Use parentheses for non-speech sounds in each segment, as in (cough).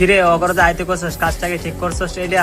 কিরে অগর যাইতে করছস কাজটাকে ঠিক করছস এটা?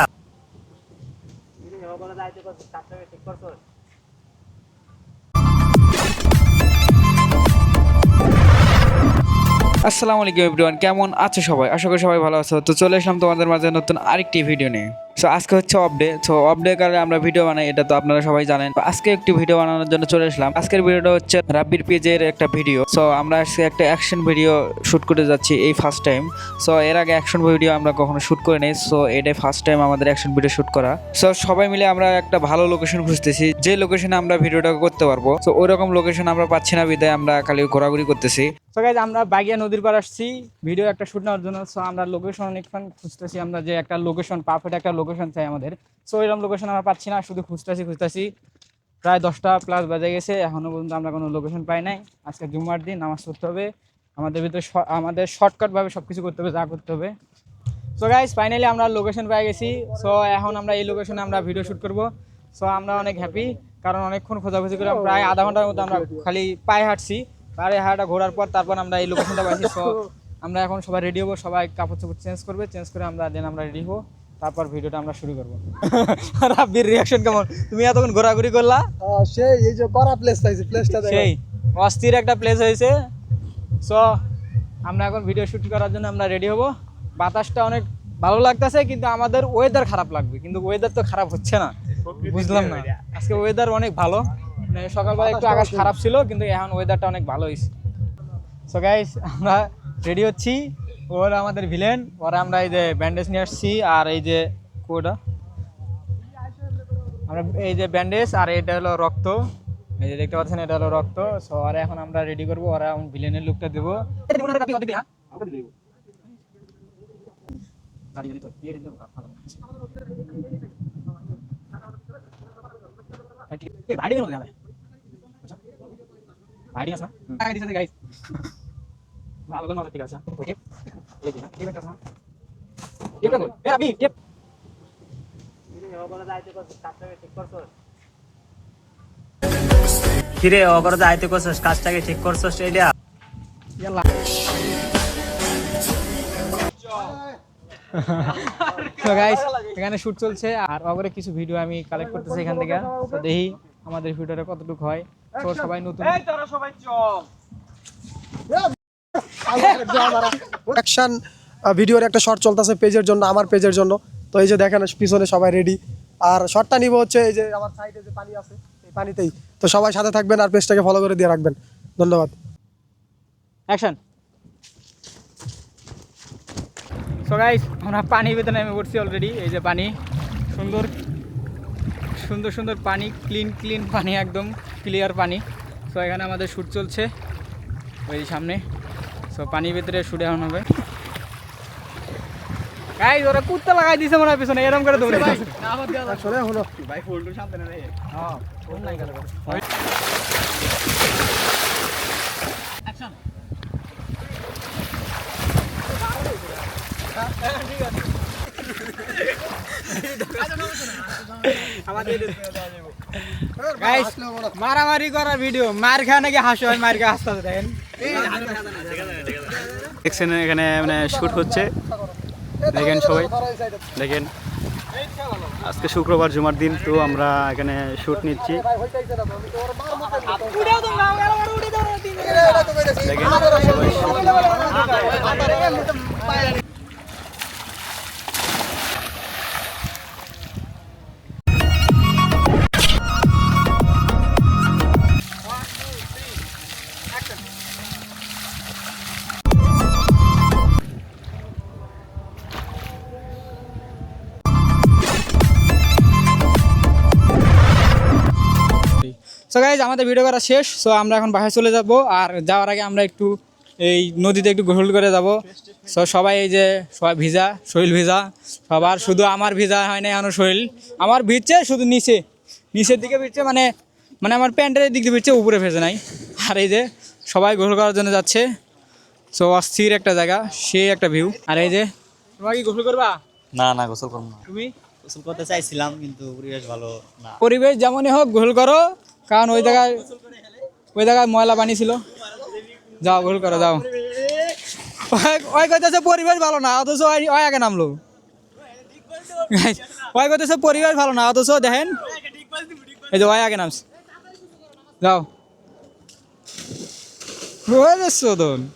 আসসালামু আলাইকুম এভরিওয়ান কেমন আছে সবাই? আশা করি সবাই ভালো আছো। তো চলে আসলাম তোমাদের মাঝে নতুন আরেকটি ভিডিও নিয়ে। সো আজকে হচ্ছে অফ ডে তো অফ ডে কারণে আমরা ভিডিও বানাই, এটা তো আপনারা সবাই জানেন। আজকে একটি ভিডিও বানানোর জন্য চলে আসলাম। আজকের ভিডিওটা হচ্ছে রাব্বির পেজের একটা ভিডিও সো আমরা আজকে একটা অ্যাকশন ভিডিও শুট করে যাচ্ছি এই ফার্স্ট টাইম সো এর আগে অ্যাকশন ভিডিও আমরা কখনো শুট করে নেই। সো এটাই ফার্স্ট টাইম আমাদের অ্যাকশন ভিডিও শুট করা। সো সবাই মিলে আমরা একটা ভালো লোকেশন খুঁজতেছি। যে লোকেশনে আমরা ভিডিওটা করতে পারব। সো ওই রকম লোকেশন আমরা পাচ্ছি না বিদায় আমরা খালি ঘোরাঘুরি করতেছি। তো গাইজ আমরা বাগিয়া নদীর পার আসছি। ভিডিও একটা শুট নেওয়ার জন্য। সো আমরা লোকেশন অনেকক্ষণ খুঁজতেছি। আমরা যে একটা লোকেশন পারফেক্ট একটা লোকেশন চাই আমাদের। সো এরকম লোকেশন আমরা পাচ্ছি না শুধু খুঁজতেছি খুঁজতেছি। প্রায় দশটা প্লাস বাজে গেছে এখনও পর্যন্ত আমরা কোনো লোকেশন পাই নাই। আজকে জুম্মার দিন নামাজ পড়তে হবে। আমাদের ভিতরে আমাদের শর্টকাটভাবে সব কিছু করতে হবে যা করতে হবে। সো গাইজ ফাইনালি আমরা লোকেশন পেয়ে গেছি। সো এখন আমরা এই লোকেশনে আমরা ভিডিও শ্যুট করব। সো আমরা অনেক হ্যাপি কারণ অনেকক্ষণ খোঁজাখুঁজি করে প্রায় আধা ঘণ্টার মতো আমরা খালি পায়ে হাঁটছি। পায়ে হাঁটা ঘোরার পর তারপর আমরা এই লোকেশনটা পাইছি। সো আমরা এখন সবাই রেডি হব সবাই কাপড় চোপড় চেঞ্জ করবে চেঞ্জ করে আমরা দেন আমরা রেডি হব। তারপর ভিডিওটা আমরা শুরু করব। (laughs) রাব্বির রিয়াকশন কেমন? তুমি এতক্ষণ ঘোরাঘুরি করলা? সেই এই যে করা প্লেস পাইছে প্লেসটা সেই অস্থির একটা প্লেস হয়েছে। সো আমরা এখন ভিডিও শুট করার জন্য আমরা রেডি হব। বাতাসটা অনেক ভালো লাগতেছে কিন্তু আমাদের ওয়েদার খারাপ লাগবে। কিন্তু ওয়েদার তো খারাপ হচ্ছে না। বুঝলাম না। আজকে ওয়েদার অনেক ভালো। মানে সকালবেলা একটু আকাশ খারাপ ছিল কিন্তু এখন ওয়েদারটা অনেক ভালো হয়েছে। সো গাইস আমরা রেডি হচ্ছি। ওরা আমাদের ভিলেন ওরা আমরা এই যে ব্যান্ডেজ নিয়ে আসছি আর এই যে কোটা আমরা এই যে ব্যান্ডেজ আর এটা হলো রক্ত। এই যে দেখতে পাচ্ছেন এটা হলো রক্ত। সো আর এখন আমরা রেডি করব ওরা ভিলেনের লুকটা দেবো। ভালো করে ঠিক আছে। ওকে কিরে অগর যাইতে করছস কাজটাকে ঠিক করছস এটা তো গাইস এখানে শুট চলছে আর অগরে কিছু ভিডিও আমি কালেক্ট করতেছি এখান থেকে। তো দেখি আমাদের ভিডিওটা কতটুকু হয়। তো সবাই নতুন। অ্যাকশন ভিডিওর একটা শর্ট চলতেছে পেজের জন্য, আমার পেজের জন্য। তো এই যে দেখেন, পিছনে সবাই রেডি আর শর্টটা নিব হচ্ছে এই যে আমার সাইডে যে পানি আছে, এই পানিতেই। তো সবাই সাথে থাকবেন আর পেজটাকে ফলো করে দিয়ে রাখবেন। ধন্যবাদ। অ্যাকশন সো গাইস আমরা পানির ভিতরে নেমে পড়ছি অলরেডি এই যে পানি। সুন্দর সুন্দর সুন্দর পানি ক্লিন ক্লিন পানি একদম ক্লিয়ার পানি। সো এখানে আমাদের শ্যুট চলছে ওই সামনে। সো পানির ভিতরে শুট এখন হবে। গাইস ওরা কুত্তা লাগাই দিছে মনে হয় পিছনে এরকম করে দৌড়ে। শোনে হলো। গাইস মারামারি করার ভিডিও মার খায় নাকি হাসো হয় মার খায় হাসতে দেখেন। দেখছেন এখানে মানে শ্যুট হচ্ছে। দেখেন সবাই। দেখেন। আজকে শুক্রবার জুমার দিন, তো আমরা এখানে শ্যুট নিচ্ছি। দেখেন। সবাই। সো গাইজ আমাদের ভিডিও করা শেষ। সো আমরা এখন বাসায় চলে যাব। আর যাওয়ার আগে আমরা একটু এই নদীতে একটু গোসল করে যাব। সো সবাই এই যে সবাই ভিজা শরীর ভিজা। সবার শুধু আমার ভিজা হয় না এখনও শরীর। আমার ভিজছে শুধু নিচে। নিচের দিকে ভিজছে মানে মানে আমার প্যান্টের দিক দিয়ে ভিজছে উপরে ভেজে নাই। আর এই যে সবাই গোসল করার জন্য যাচ্ছে। সো অস্থির একটা জায়গা সে একটা ভিউ আর এই যে তোমরা কি গোসল করবা? না না গোসল করব না। তুমি? গোসল করতে চাইছিলাম, কিন্তু পরিবেশ ভালো না। পরিবেশ যেমনই হোক গোল করো। কারণ ওই জায়গায় ওই জায়গায় ময়লা পানি ছিল। যাও গোল করো, যাও। ওই- কইতেছে পরিবেশ ভালো না, অথচ ওই আগে নামলো। ওই কইতেছে পরিবেশ ভালো না, অথচ দেখেন, এই যে ওই আগে নামছে। যাও। ওই রে শোধন